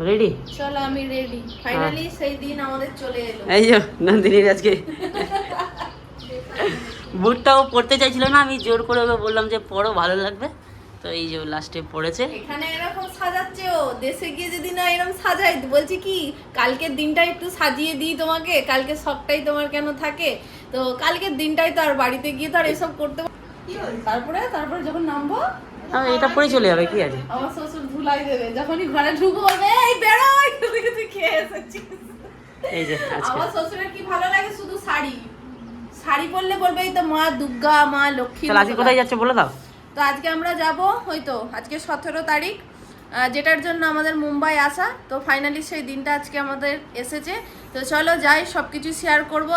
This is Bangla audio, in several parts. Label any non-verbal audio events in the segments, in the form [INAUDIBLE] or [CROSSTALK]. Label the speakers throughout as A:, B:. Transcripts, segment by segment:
A: রেডি
B: চলো আমি রেডি ফাইনালি সেই দিন আমাদের চলে এলো।
A: এই যে নন্দিনীর আজকে। বুটটাও পড়তে চাইছিল না আমি জোর করে ওকে বললাম যে পড়ো ভালো লাগবে। তো এই যে লাস্টে পড়েছে।
B: এখানে এরকম সাজাচ্ছে ও। দেশে গিয়ে যদি না এরকম সাজাই বলছি কি কালকের দিনটা একটু সাজিয়ে দিই তোমাকে কালকে সবটাই তোমার কেন থাকে? তো কালকের দিনটাই তো আর বাড়িতে গিয়ে তো আর এসব করতে? তারপরে তারপরে যখন নামবো
A: আমি এটা পরে চলে যাবে কি আছে?
B: আমার শ্বশুর ধুলাই দেবে যখনই ঘরে ঢুকবো এই কিছু কিছু খেয়ে এসেছিস
A: এই যে
B: আমার শ্বশুরের কি ভালো লাগে? শুধু শাড়ি। শাড়ি পরলে বলবে এই তো মা দুর্গা মা লক্ষ্মী
A: তাহলে আজকে কোথায় যাচ্ছে বলে দাও।
B: তো আজকে আমরা যাব হয়তো আজকে সতেরো তারিখ। যেটার জন্য আমাদের মুম্বাই আসা। তো ফাইনালি সেই দিনটা আজকে আমাদের এসেছে। তো চলো যাই সব কিছু শেয়ার করব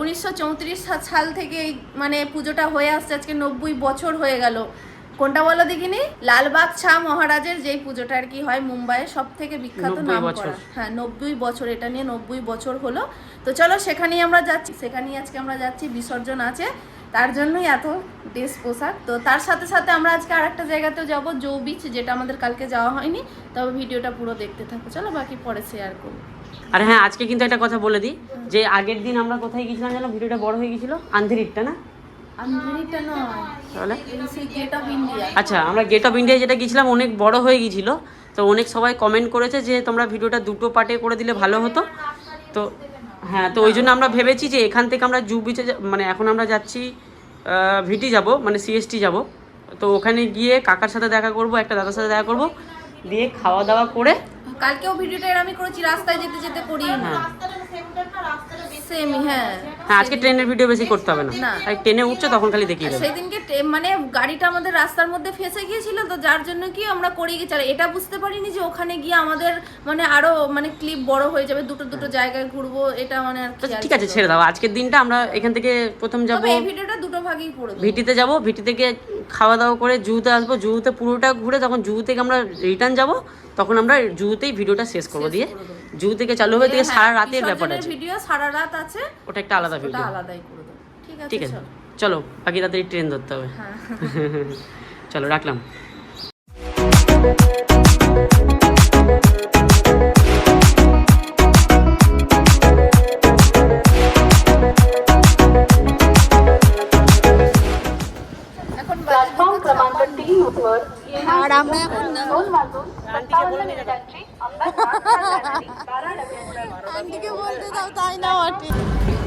B: উনিশশো চৌত্রিশ সাল থেকে এই মানে পুজোটা হয়ে আসছে। আজকে নব্বই বছর হয়ে গেল। কোনটা বলো দেখিনি? লালবাগ ছা মহারাজের যেই পুজোটা আর কি হয় মুম্বাইয়ে সব থেকে বিখ্যাত নাম। করা। হ্যাঁ নব্বই বছর এটা নিয়ে নব্বই বছর হলো। তো চলো সেখানেই আমরা যাচ্ছি। সেখানেই আজকে আমরা যাচ্ছি বিসর্জন আছে। তার জন্যই এত ড্রেস পোশাক। তো তার সাথে সাথে আমরা আজকে আর একটা জায়গাতেও যাব জৌ বিচ যেটা আমাদের কালকে যাওয়া হয়নি। তবে ভিডিওটা পুরো দেখতে থাকো। চলো বাকি পরে শেয়ার করব।
A: আর হ্যাঁ আজকে কিন্তু একটা কথা বলে দিই যে আগের দিন আমরা কোথায় গেছিলাম যেন ভিডিওটা বড় হয়ে গেছিল আন্ধেরিটটা না? তাহলে? আচ্ছা আমরা গেট অফ ইন্ডিয়া যেটা গেছিলাম অনেক বড় হয়ে গিয়েছিল। তো অনেক সবাই কমেন্ট করেছে যে তোমরা ভিডিওটা দুটো পার্টে করে দিলে ভালো হতো। তো হ্যাঁ তো ওই জন্য আমরা ভেবেছি যে এখান থেকে আমরা জু বিচে মানে এখন আমরা যাচ্ছি ভিটি যাব মানে সিএসটি যাব। তো ওখানে গিয়ে কাকার সাথে দেখা করব একটা দাদার সাথে দেখা করব। দিয়ে খাওয়া দাওয়া করে
B: কালকেও ভিডিওটা আমি করেছি রাস্তায় যেতে যেতে করি
A: হ্যাঁ।
B: সেম হ্যাঁ।
A: হ্যাঁ আজকে ট্রেনের ভিডিও বেশি করতে হবে না। আর ট্রেনে উঠছে তখন খালি দেখিয়ে দেবে।
B: মানে গাড়িটা আমাদের রাস্তার মধ্যে ফেসে গিয়েছিল তো যার জন্য কি আমরা করে গেছি আর এটা বুঝতে পারিনি যে ওখানে গিয়ে আমাদের মানে আরও মানে ক্লিপ বড় হয়ে যাবে দুটো দুটো জায়গায় ঘুরবো এটা মানে আর
A: আচ্ছা, ঠিক আছে ছেড়ে দাও। আজকের দিনটা আমরা এখান থেকে প্রথম যাব।
B: এই ভিডিওটা দুটো ভাগেই
A: ভিটিতে যাব ভিটি থেকে খাওয়া দাওয়া করে জুতে আসব। জুতে পুরোটা ঘুরে তখন জু থেকে আমরা রিটার্ন যাব তখন আমরা জুতেই ভিডিওটা শেষ করব দিয়ে। জু থেকে চালু হবে থেকে সারা রাতের ব্যাপার আছে।
B: ভিডিও সারা রাত আছে।
A: ওটা একটা আলাদা ভিডিও
B: আলাদাই করে দেবো। ঠিক আছে
A: ঠিক আছে
B: চলো।
A: চলো বাকি তাড়াতাড়ি ট্রেন ধরতে হবে।
B: হ্যাঁ। [LAUGHS]
A: চলো রাখলাম।
B: আর আমরা এখন আন্টিকে [LAUGHS] বলতে দাও। তাই না আন্টি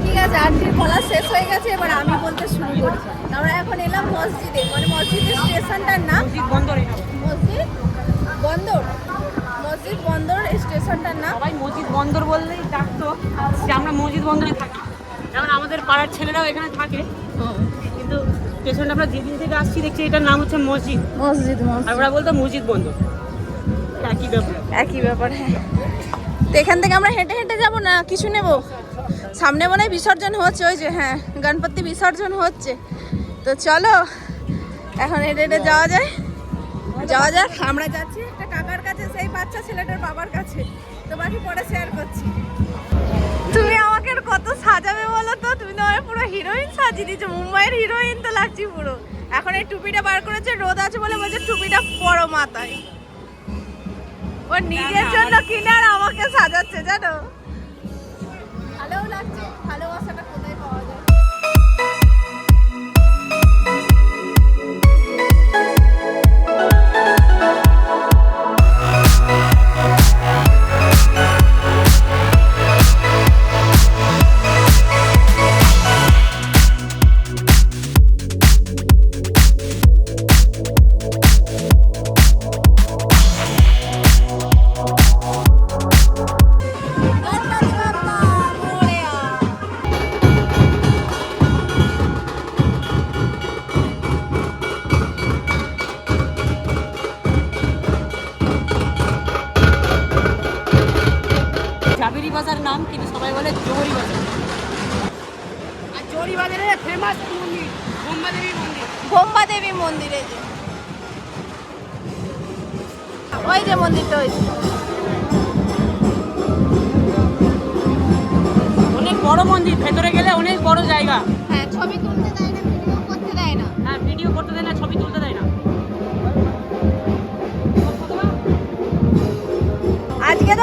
B: ঠিক আছে আন্টির বলা শেষ হয়ে গেছে এবার আমি বলতে শুরু করছি। আমরা এখন এলাম মসজিদে। মানে মসজিদের স্টেশনটার নাম? মসজিদ বন্দর? মসজিদ বন্দর স্টেশনটার নাম?
A: সবাই মসজিদ বন্দর বললেই ডাকতো যে আমরা মসজিদ বন্দরে থাকি। যেমন আমাদের পাড়ার ছেলেরাও এখানে থাকে। কিন্তু স্টেশনটা আমরা যেদিন থেকে আসছি দেখছি এটার নাম হচ্ছে মসজিদ।
B: মসজিদ
A: আর
B: মসজিদ
A: ওরা বলতো মসজিদ বন্দর। একই ব্যাপার।
B: একই ব্যাপার হ্যাঁ। তো এখান থেকে আমরা হেঁটে হেঁটে যাব না? কিছু নেব? সামনে মনে হয় বিসর্জন হচ্ছে ওই যে হ্যাঁ গণপতি বিসর্জন হচ্ছে। তো চলো এখন হেঁটে হেঁটে যাওয়া যায়। যাওয়া যাক। আমরা যাচ্ছি একটা কাকার কাছে সেই বাচ্চা ছেলেটার বাবার কাছে। তো বাকি পরে শেয়ার করছি। তুমি আমাকে কত সাজাবে বলো তো? তুমি তো আমায় পুরো হিরোইন সাজিয়ে দিয়েছ। মুম্বাইয়ের হিরোইন তো লাগছি পুরো। এখন এই টুপিটা বার করেছে রোদ আছে বলে বলছে টুপিটা পরো মাথায়। ও নিজের জন্য কিনে আর আমাকে সাজাচ্ছে জানো? ভালো লাগছে ভালোবাসাটা
A: বাজার নাম কিন্তু সবাই বলে জৌরি বাজার। আর জৌরি বাজারে ফেমাস মন্দির বোম্বা দেবী মন্দির।
B: বোম্বা দেবী মন্দিরে যে। ওই যে মন্দিরটা ওই
A: অনেক বড় মন্দির ভেতরে গেলে অনেক বড় জায়গা।
B: হ্যাঁ ছবি তুলতে দেয় না ভিডিও করতে দেয় না।
A: হ্যাঁ ভিডিও করতে দেয় না ছবি তুলতে দেয় না।
B: আজকে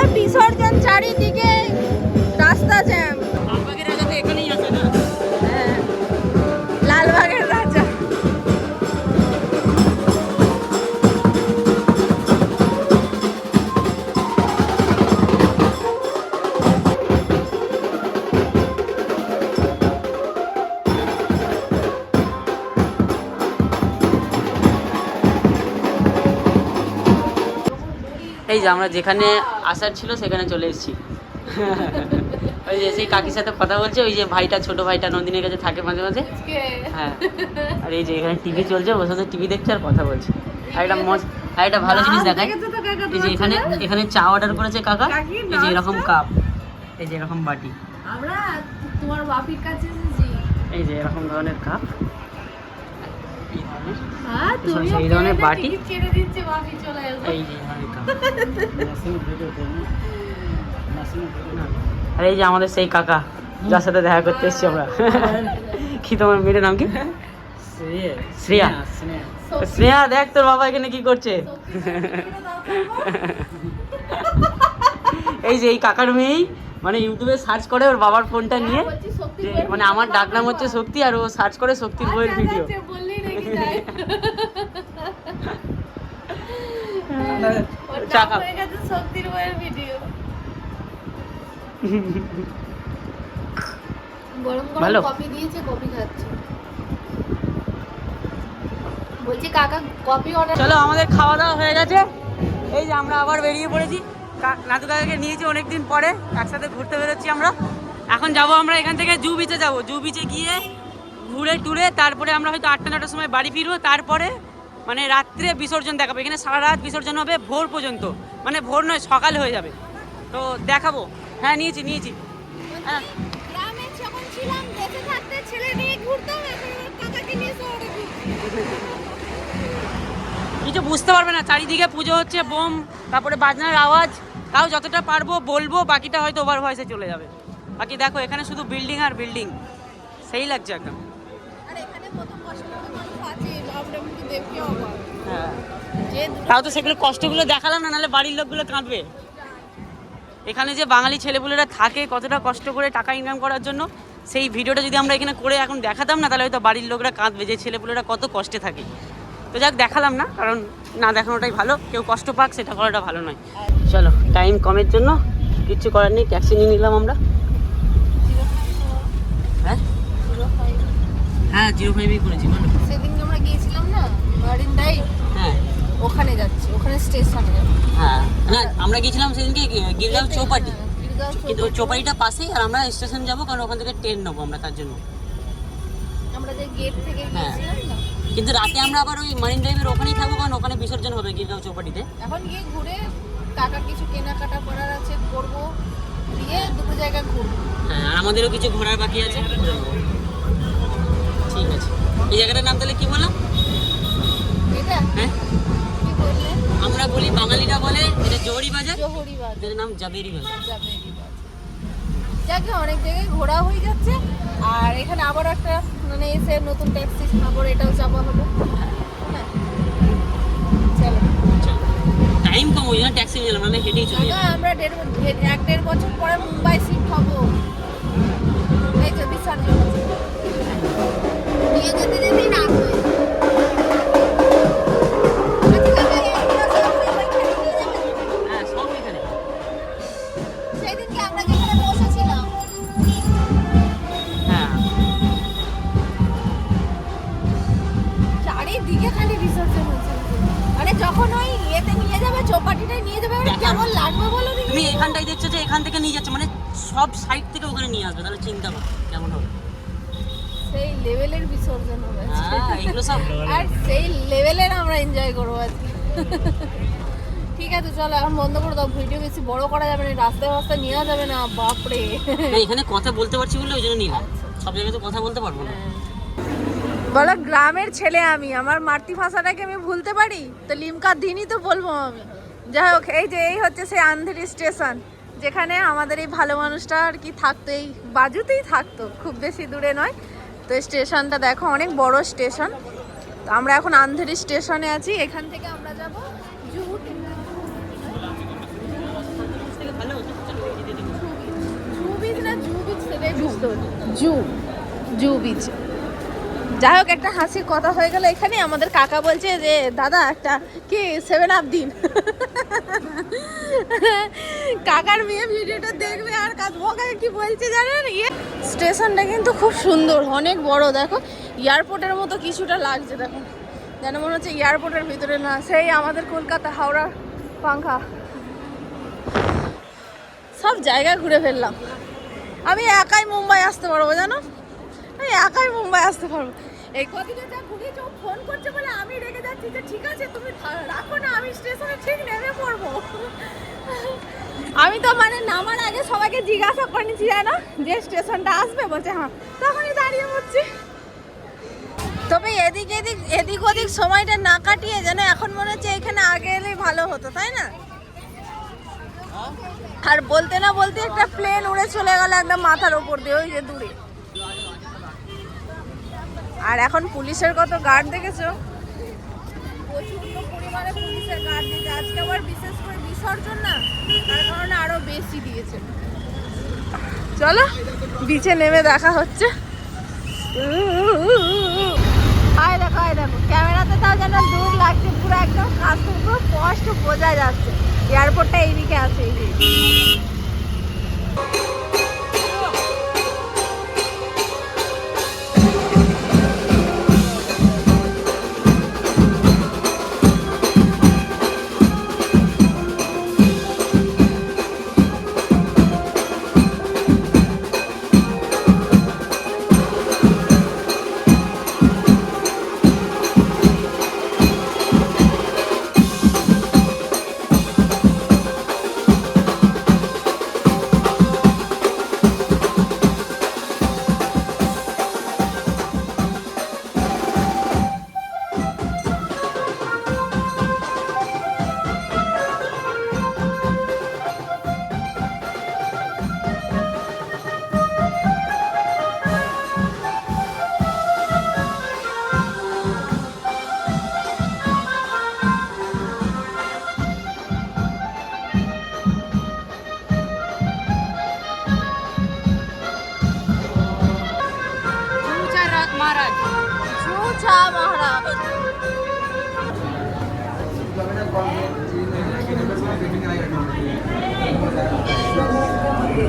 B: চারিদিকে
A: এই যে আমরা যেখানে আসার ছিল সেখানে চলে এসেছি। [LAUGHS] ওই যে সেই কাকির সাথে কথা বলছে ওই যে ভাইটা ছোট ভাইটা নন্দিনীর কাছে থাকে মাঝে মাঝে। হ্যাঁ। আর এই যে এখানে টিভি চলছে ওর সাথে টিভি দেখছে আর কথা বলছে। আর একটা মজ আর একটা ভালো জিনিস দেখায় এই যে এখানে এখানে চা অর্ডার করেছে কাকা। এই যে এরকম কাপ এই যে এরকম বাটি।
B: আমরা তোমার বাপির কাছে
A: এই যে এরকম ধরনের কাপ এই ধরনের
B: হ্যাঁ
A: বাটি? কাপ [LAUGHS] আর এই যে আমাদের সেই কাকা যার সাথে দেখা করতে এসেছি আমরা। [LAUGHS] কি তোমার মেয়ের নাম কি? শ্রেয়া। শ্রেয়া। দেখ তোর বাবা এখানে কি করছে। [LAUGHS] এই যে এই কাকার মেয়েই মানে ইউটিউবে সার্চ করে ওর বাবার ফোনটা নিয়ে।
B: বলছি শক্তি
A: যে মানে আমার ডাক নাম হচ্ছে শক্তি আর ও সার্চ করে শক্তির বইয়ের ভিডিও
B: কাকা কফি অর্ডার
A: চলো, আমাদের খাওয়া দাওয়া হয়ে গেছে। এই যে আমরা আবার বেরিয়ে পড়েছি। নাতু কাকাকে নিয়েছি অনেকদিন পরে। একসাথে ঘুরতে বেরোচ্ছি আমরা। এখন যাব আমরা এখান থেকে জু বিচে যাব। জু বিচে গিয়ে ঘুরে টুরে তারপরে আমরা হয়তো আটটা নটার সময় বাড়ি ফিরবো তারপরে মানে রাত্রে বিসর্জন দেখাবো। এখানে সারা রাত বিসর্জন হবে ভোর পর্যন্ত। মানে ভোর নয় সকাল হয়ে যাবে। তো দেখাবো। হ্যাঁ নিয়েছি নিয়েছি। হ্যাঁ। কিছু বুঝতে পারবে না চারিদিকে পুজো হচ্ছে বোম তারপরে বাজনার আওয়াজ। তাও যতটা পারব বলব বাকিটা হয়তো ওভার ভয়েসে চলে যাবে। বাকি দেখো এখানে শুধু বিল্ডিং আর বিল্ডিং সেই লাগছে একদম। তাও তো সেগুলো কষ্টগুলো দেখালাম না, নাহলে বাড়ির লোকগুলো কাঁদবে। এখানে যে বাঙালি ছেলেপুলেরা থাকে, কতটা কষ্ট করে টাকা ইনকাম করার জন্য, সেই ভিডিওটা যদি আমরা এখানে করে এখন দেখাতাম না, তাহলে হয়তো বাড়ির লোকরা কাঁদবে যে ছেলেপুলেরা কত কষ্টে থাকে। তো যাক, দেখালাম না, কারণ না দেখানোটাই ভালো। কেউ কষ্ট পাক, সেটা করাটা ভালো নয়। চলো টাইম কমের জন্য, কিচ্ছু করার নেই ট্যাক্সি নিয়ে নিলাম আমরা। হ্যাঁ? হ্যাঁ জিরো ফাইভই করেছি বলো।
B: সেদিন আমরা গিয়েছিলাম না মারিন ড্রাইভ
A: হ্যাঁ।
B: ওখানে যাচ্ছি ওখানে স্টেশনে
A: হ্যাঁ না আমরা গিয়েছিলাম সেদিনকে গিরগাঁও চৌপাটি।
B: গিরগাঁও
A: কিন্তু চৌপাটিটা পাশেই আর আমরা স্টেশন যাব কারণ ওখান থেকে ট্রেন নেব আমরা তার জন্য।
B: আমরা যে গেট থেকে
A: হ্যাঁ। কিন্তু রাতে আমরা আবার ওই মারিন ড্রাইভের ওখানেই থাকব কারণ ওখানে বিসর্জন হবে গিরগাঁও চৌপাটিতে।
B: এখন গিয়ে ঘুরে কাকার কিছু কেনাকাটা করার আছে করব দিয়ে দুটো জায়গায় ঘুরবো।
A: হ্যাঁ আমাদেরও কিছু ঘোরার বাকি আছে। ঘুরে নেব। ঠিক আছে। এই জায়গাটার নাম তাহলে কি বললাম
B: এটা?
A: হ্যাঁ? আমরা বলি বাঙালিরা বলে এটা জোহরি বাজার।
B: জহুরি বাজার।
A: নাম জাবেরি বাজার।
B: যাবে যাকে অনেক জায়গায় ঘোরা হয়ে যাচ্ছে আর এখানে আবার একটা মানে এসে নতুন ট্যাক্সি আবার এটাও চাপা হ্যাঁ। চলো।
A: টাইম কম ওই জন্য ট্যাক্সি নিলাম আমি হেঁটেই চলে
B: আমরা দেড় দেড়- এক দেড় বছর পরে মুম্বাই শিফট হব। বড় করা যাবে না রাস্তায় রাস্তায় নেওয়া যাবে না বাপরে।
A: না, এখানে কথা বলতে পারছি বলে ওই জন্য নিলাম। সব জায়গায় তো কথা বলতে পারব না।
B: বলো গ্রামের ছেলে আমি আমার মাতৃভাষাটাকে আমি ভুলতে পারি? তো লিমকার দিনই তো বলব আমি। যাই হোক এই যে এই হচ্ছে সেই আন্ধেরি স্টেশন যেখানে আমাদের এই ভালো মানুষটা আর কি থাকতো এই বাজুতেই থাকতো খুব বেশি দূরে নয়। তো স্টেশনটা দেখো অনেক বড় স্টেশন। তো আমরা এখন আন্ধেরি স্টেশনে আছি এখান থেকে আমরা যাব জু জু বিচ যাই হোক, একটা হাসির কথা হয়ে গেল এখানে। আমাদের কাকা বলছে যে, দাদা, একটা কি সেভেন আপ দিন? কাকার মেয়ে ভিডিওটা দেখবে আর বকাকে কি বলছে জানেন? ইয়ে। স্টেশনটা কিন্তু খুব সুন্দর, অনেক বড়। দেখো, এয়ারপোর্টের মতো কিছুটা লাগছে, দেখো। যেন মনে হচ্ছে এয়ারপোর্টের ভিতরে না, সেই আমাদের কলকাতা, হাওড়া, পাংখা। সব জায়গা ঘুরে ফেললাম। আমি একাই মুম্বাই আসতে পারব জানো? আমি একাই মুম্বাই আসতে পারব। এই কদিনে যা ফোন করছে বলে আমি রেগে যাচ্ছি যে ঠিক আছে তুমি রাখো না আমি স্টেশনে ঠিক নেমে পড়ব। আমি তো মানে নামার আগে সবাইকে জিজ্ঞাসা করে নিচ্ছি জানো? যে স্টেশনটা আসবে বলছে হ্যাঁ। তখনই দাঁড়িয়ে পড়ছি। তবে এদিক এদিক এদিক ওদিক সময়টা না কাটিয়ে যেন এখন মনে হচ্ছে এখানে আগে এলেই ভালো হতো তাই না? আর বলতে না বলতে একটা প্লেন উড়ে চলে গেল একদম মাথার ওপর দিয়ে ওই যে দূরে। আর এখন পুলিশের কত গার্ড দেখেছ? প্রচণ্ড পরিমাণে পুলিশের গার্ড আজকে আবার বিশেষ করে বিসর্জন না তার কারণে আরও বেশি দিয়েছে। চলো বিচে নেমে দেখা হচ্ছে। আয় দেখো আয় দেখো ক্যামেরাতে তাও যেন দূর লাগছে পুরো একদম কাছ থেকে পুরো স্পষ্ট বোঝা যাচ্ছে। এয়ারপোর্টটা এইদিকে আছে এই চলো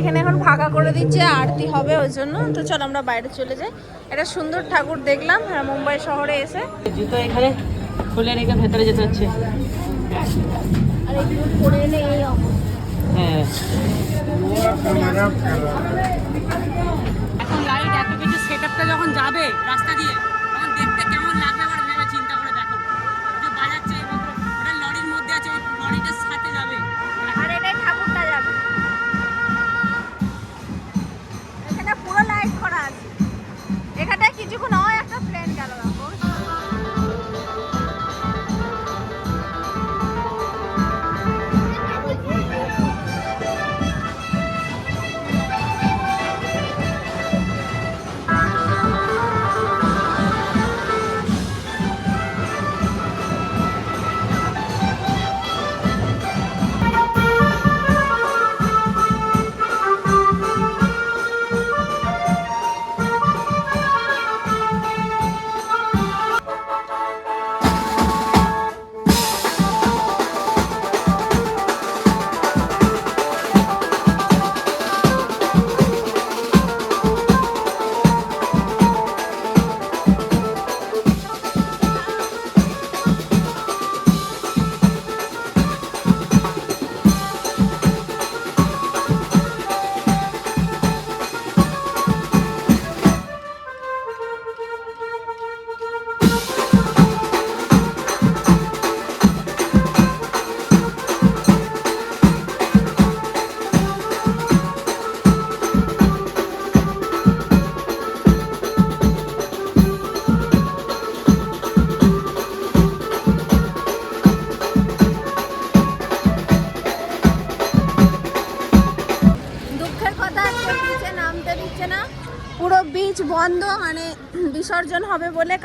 B: এখানে এখন ফাঁকা করে দিচ্ছে আরতি হবে ওই জন্য। তো চলো আমরা বাইরে চলে যাই। একটা সুন্দর ঠাকুর দেখলাম হ্যাঁ মুম্বাই শহরে এসে।
A: জুতো এখানে খুলে রেখে ভেতরে যেতে হচ্ছে।
B: আর এগুলো পরে এলে এই
A: হ্যাঁ। এখন লাইট এত কিছু সেট আপটা যখন যাবে রাস্তা দিয়ে তখন দেখতে কেমন লাগবে আবার ভেবে চিন্তা করে দেখো। যে বাজাচ্ছে ওটা লরির মধ্যে আছে ওই লরিটার সাথে যাবে।
B: আর এটাই ঠাকুরটা যাবে। এখানে পুরো লাইট করা আছে। এখানে কিছুক্ষণ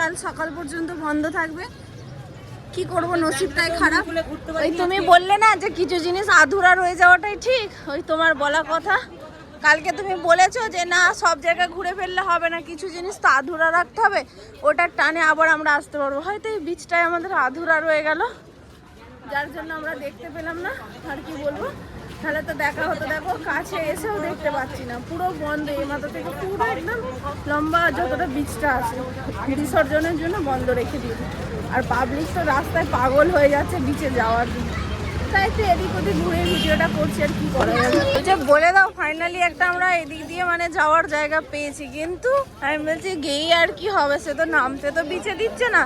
B: কাল সকাল পর্যন্ত বন্ধ থাকবে। কি করব, নসিবটাই খারাপ। ওই তুমি বললে না যে কিছু জিনিস আধুরা রয়ে যাওয়াটাই ঠিক। ওই তোমার বলা কথা। কালকে তুমি বলেছ যে না, সব জায়গায় ঘুরে ফেললে হবে না, কিছু জিনিস তো আধুরা রাখতে হবে। ওটার টানে আবার আমরা আসতে পারব। হয়তো এই বীজটাই আমাদের আধুরা রয়ে গেল। যার জন্য আমরা দেখতে পেলাম না, আর কি বলব? তাহলে তো দেখা হতো, দেখো কাছে এসেও দেখতে পাচ্ছি না। পুরো বন্ধ, এই মাথা থেকে পুরো একদম লম্বা যতটা বীজটা আছে, বিসর্জনের জন্য বন্ধ রেখে দিয়েছে। আর পাবলিক তো রাস্তায় পাগল হয়ে যাচ্ছে বিচে যাওয়ার জন্য। তাই তো এদিক ওদিক ঘুরে ভিডিওটা করছি আর কি করা যাবে। যে বলে দাও ফাইনালি একটা আমরা এদিক দিয়ে মানে যাওয়ার জায়গা পেয়েছি। কিন্তু আমি বলছি, গেই আর কি হবে? সে তো নামতে তো বিচে দিচ্ছে না।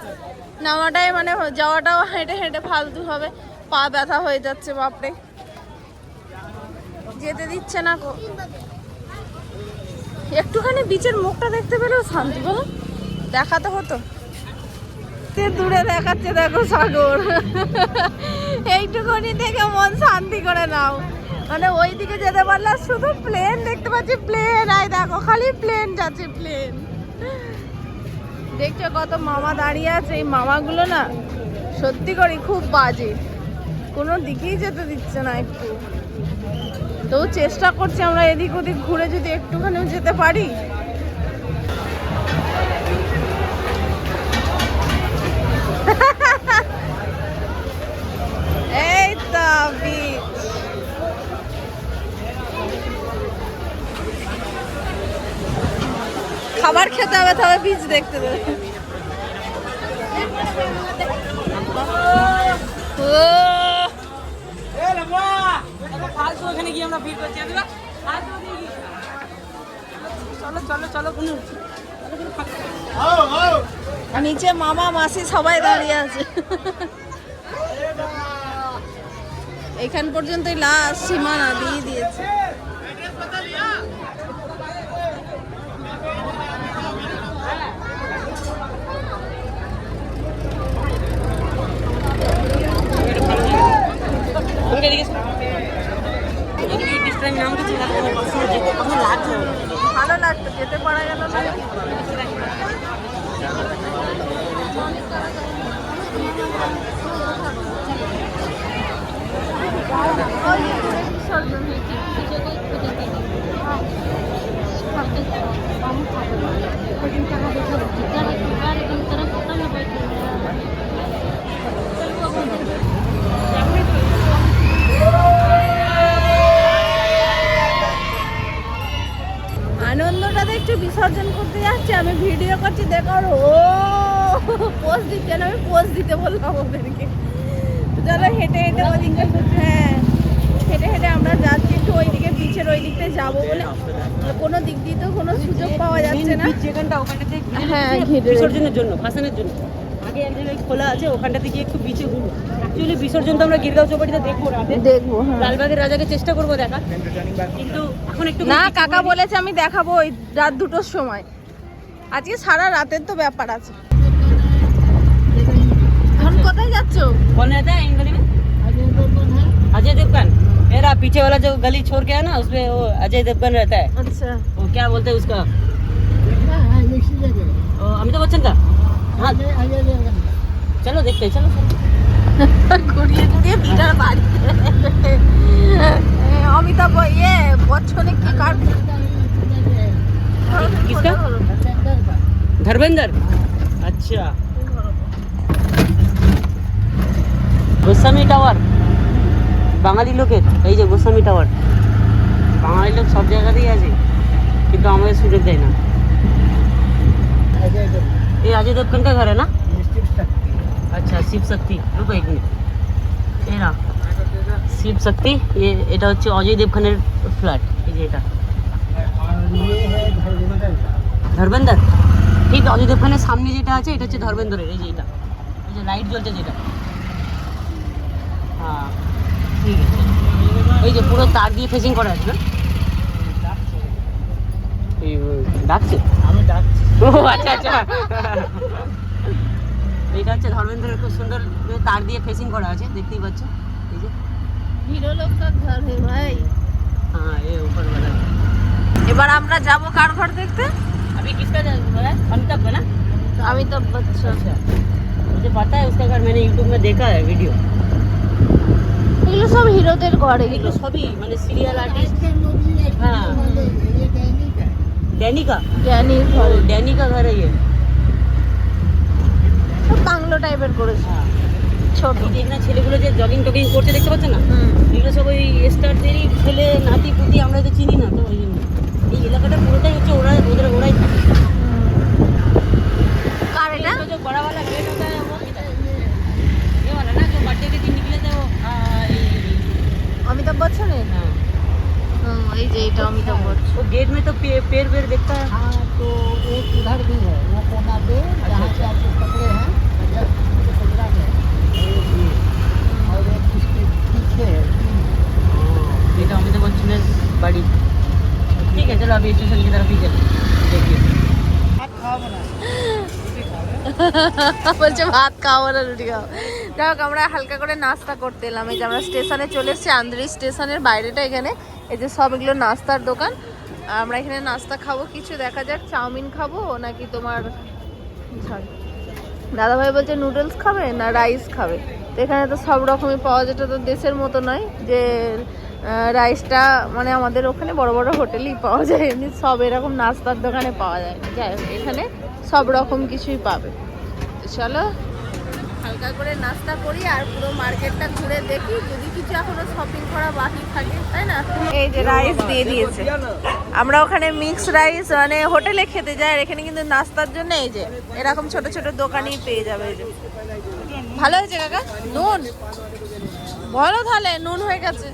B: নামাটাই মানে যাওয়াটাও হেঁটে হেঁটে ফালতু হবে। পা ব্যথা হয়ে যাচ্ছে, বাপরে। যেতে দিচ্ছে না কো একটুখানি বিচের মুখটা দেখতে পেলেও শান্তি বলো। দেখাতে হতো। তে দূরে দেখাচ্ছে দেখো সাগর। এইটুকুনি থেকে মন শান্তি করে নাও। মানে ওই দিকে যেতে পারলে শুধু প্লেন দেখতে পাচ্ছি প্লেন। আই দেখো খালি প্লেন যাচ্ছে প্লেন। দেখছ কত মামা দাঁড়িয়ে আছে? এই মামাগুলো না সত্যি করি খুব বাজে। কোনো দিকেই যেতে দিচ্ছে না একটু। তো চেষ্টা করছি আমরা এদিক ওদিক ঘুরে যদি একটুখানিও যেতে পারি। এই খাবার খেতে হবে তবে বীজ দেখতে দেবে।
A: ওখানে গিয়ে আমরা ভিড় করছি। চলো চলো চলো কোনো
B: নিচে মামা মাসি সবাই দাঁড়িয়ে আছে। এখান পর্যন্তই লাস্ট সীমানা দিয়ে দিয়েছে
A: এদিকে এসো। এদিকে এই ডিসটা আমি নাম কিছু লাগছে না বাসে যেতে কখন
B: ভালো লাগতো যেতে পারা গেল
A: ওখানটাতে ঘিরে
B: হ্যাঁ,
A: রেখেছে
B: ঘিরে
A: বিসর্জনের জন্য ভাসানের জন্য আগে এক জায়গায় খোলা আছে ওখানটাতে গিয়ে একটু বিচে ঘুরবো অ্যাকচুয়ালি বিসর্জন তো আমরা গিরগাঁও চৌপাটিতে দেখবো রাতে
B: দেখবো হ্যাঁ
A: লালবাগের রাজাকে চেষ্টা করবো দেখা কিন্তু এখন একটু
B: না কাকা বলেছে আমি দেখাবো ওই রাত দুটোর সময় আজকে সারা রাতের তো ব্যাপার আছে এখন কোথায় যাচ্ছ
A: कौन रहता है इन गली में अजय देवगन मेरा पीछे वाला जो गली छोड़ के है ना उसमें वो अजय देवगन रहता है
B: আচ্ছা
A: वो क्या बोलते हैं उसका वो अमिताभ बच्चन का हाँ चलो देखते हैं चलो
B: ঘুরিয়ে ঘুরিয়ে বিড়াল বাড়ি এ, অমিতাভ ইয়ে বচ্চনে কি কাট
A: किसका धर्मेंद्र अच्छा গোস্বামী টাওয়ার বাঙালি লোকের এই যে গোস্বামী টাওয়ার বাঙালি লোক সব জায়গাতেই আছে কিন্তু আমাদের সুযোগ দেয় না ये अजय देवगन का घर है ना अच्छा শিব শক্তি রুকো এক মিনিট এই না শিব শক্তি এ এটা হচ্ছে অজয় দেবখানের ফ্ল্যাট এই যে এটা ধর্মেন্দ্র ঠিক অজয় দেবখানের সামনে যেটা আছে এটা হচ্ছে ধর্মেন্দ্রের এই যে এটা এই যে লাইট জ্বলছে যেটা হ্যাঁ ঠিক আছে এই যে পুরো তার দিয়ে ফেসিং করা আছে না এই ও, ডাকছে
C: আমি ডাকছি
A: ও আচ্ছা আচ্ছা এইটা হচ্ছে ধর্মেন্দ্রের খুব সুন্দর করে তার দিয়ে ফেসিং করা আছে দেখতেই পাচ্ছ এই যে
B: হিরো লোক কা ঘর হে ভাই
A: হ্যাঁ এ উপর वाला
B: এবার এবার আমরা যাব কার ঘর দেখতে
A: अभी किसका है अमिताभ का ना
B: অমিতাভ বচ্চন
A: अच्छा मुझे पता है उसका घर मैंने यूट्यूब में देखा है वीडियो
B: এগুলো সব হিরোদের ঘর
A: এগুলো
B: এগুলো
A: সবই মানে সিরিয়াল আর্টিস্ট हाँ डैनी का
B: জ্ঞানীর ঘর
A: डैनी का घर है ये
B: সব বাংলো টাইপের করেছে
A: हाँ
B: ছোট
A: এই যে এখানে ছেলেগুলো যে জগিং টগিং করছে দেখতে পাচ্ছেন না
B: হুম।
A: এগুলো সব ওই স্টারদেরই ছেলে নাতি পুতি আমরা তো চিনি না তো ওই জন্য এই এলাকাটা
B: বলছে, ভাত খাও না, রুটি খাও যাই হোক, আমরা হালকা করে নাস্তা করতে এলাম। এই যে আমরা স্টেশনে চলে এসেছি, আন্দ্রি স্টেশনের বাইরেটা এখানে। এই যে সব এগুলো নাস্তার দোকান। আমরা এখানে নাস্তা খাব, কিছু দেখা যাক, চাউমিন খাব নাকি তোমার দাদা ভাই বলছে, নুডলস খাবে না রাইস খাবে? তো এখানে তো সব রকমই পাওয়া যেত তো দেশের মতো নয় যে রাইসটা মানে আমাদের ওখানে বড় বড় হোটেলেই পাওয়া যায়, এমনি সব এরকম নাস্তার দোকানে পাওয়া যায় যাই হোক, এখানে সব রকম কিছুই পাবে। চলো। হালকা করে নাস্তা করি আর পুরো মার্কেটটা ঘুরে দেখি। যদি কিছু এখনও শপিং করা বাকি থাকে, তাই না? এই যে রাইস দিয়ে দিয়েছে। আমরা ওখানে মিক্স রাইস মানে হোটেলে খেতে যাই, আর এখানে কিন্তু নাস্তার জন্য এই যে, এরকম ছোট ছোট দোকানেই পেয়ে যাবে এই যে। ভালো হয়েছে কাকা? নুন? বলো তাহলে, নুন হয়ে গেছে।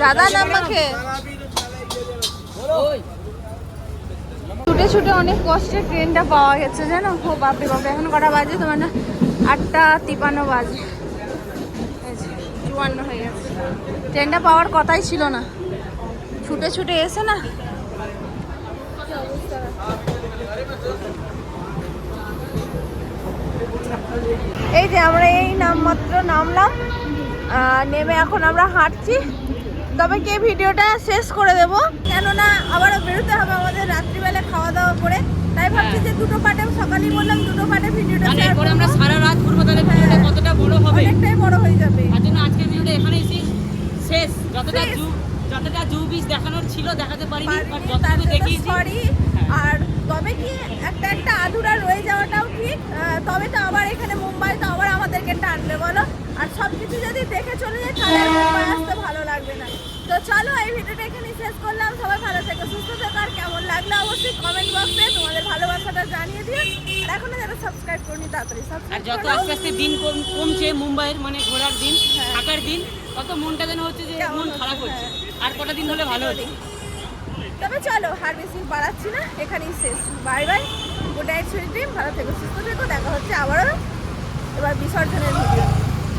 B: জাদা নামক है ছুটে ছুটে অনেক কষ্টে ট্রেনটা পাওয়া গেছে, জানো? ও বাপরে বাপরে, এখন কটা বাজে? তোমার না আটটা তিপান্ন বাজে। চুয়ান্ন হয়ে গেছে। ট্রেনটা পাওয়ার কথাই ছিল না। ছুটে ছুটে এসে না এই যে আমরা এই নামমাত্র নামলাম। নেমে এখন আমরা হাঁটছি। তবে কে ভিডিওটা শেষ করে দেব? কেননা আবারও বেরোতে হবে আমাদের রাত্রিবেলা খাওয়া দাওয়া করে। তাই ভাবছি যে দুটো পার্টে সকালেই বললাম দুটো পার্টে ভিডিওটা
A: মানে এরপরে আমরা সারা রাত ঘুরবো তাহলে ভিডিওটা কতটা বড় হবে?
B: অনেকটাই বড় হয়ে যাবে।
A: তার জন্য আজকের ভিডিওটা এখানেই শেষ শেষ। যতটা। জু যতটা জু বিচ দেখানোর ছিল দেখাতে পারিনি বাট যতটুকু দেখিয়েছি
B: sorry। আর তবে কি একটা একটা আধুরা রয়ে যাওয়াটাও ঠিক। তবে তো আবার এখানে মুম্বাই তো আবার আমাদেরকে টানবে বলো? আর সব কিছু যদি দেখে চলে যায় তাহলে আসতে ভালো লাগবে না। তো চলো এই ভিডিওটা এখানে শেষ করলাম। সবাই ভালো থেকো সুস্থ থেকো। আর কেমন লাগল অবশ্যই কমেন্ট বক্সে তোমাদের ভালোবাসাটা জানিয়ে দিও। আর এখনও যারা সাবস্ক্রাইব করনি তাড়াতাড়ি
A: আর যত আস্তে আস্তে দিন কম- কমছে মুম্বাইয়ের মানে ঘোরার দিন
B: হ্যাঁ।
A: থাকার দিন তত মনটা যেন হচ্ছে যে মন খারাপ হচ্ছে।
B: হ্যাঁ।
A: আর কটা দিন হলে ভালো হতো।
B: তবে চলো আর বেশি বাড়াচ্ছি না। এখানেই শেষ। Bye bye good night sweet dream ভালো থেকো সুস্থ থেকো। দেখা হচ্ছে আবারও এবার বিসর্জনের ভিডিও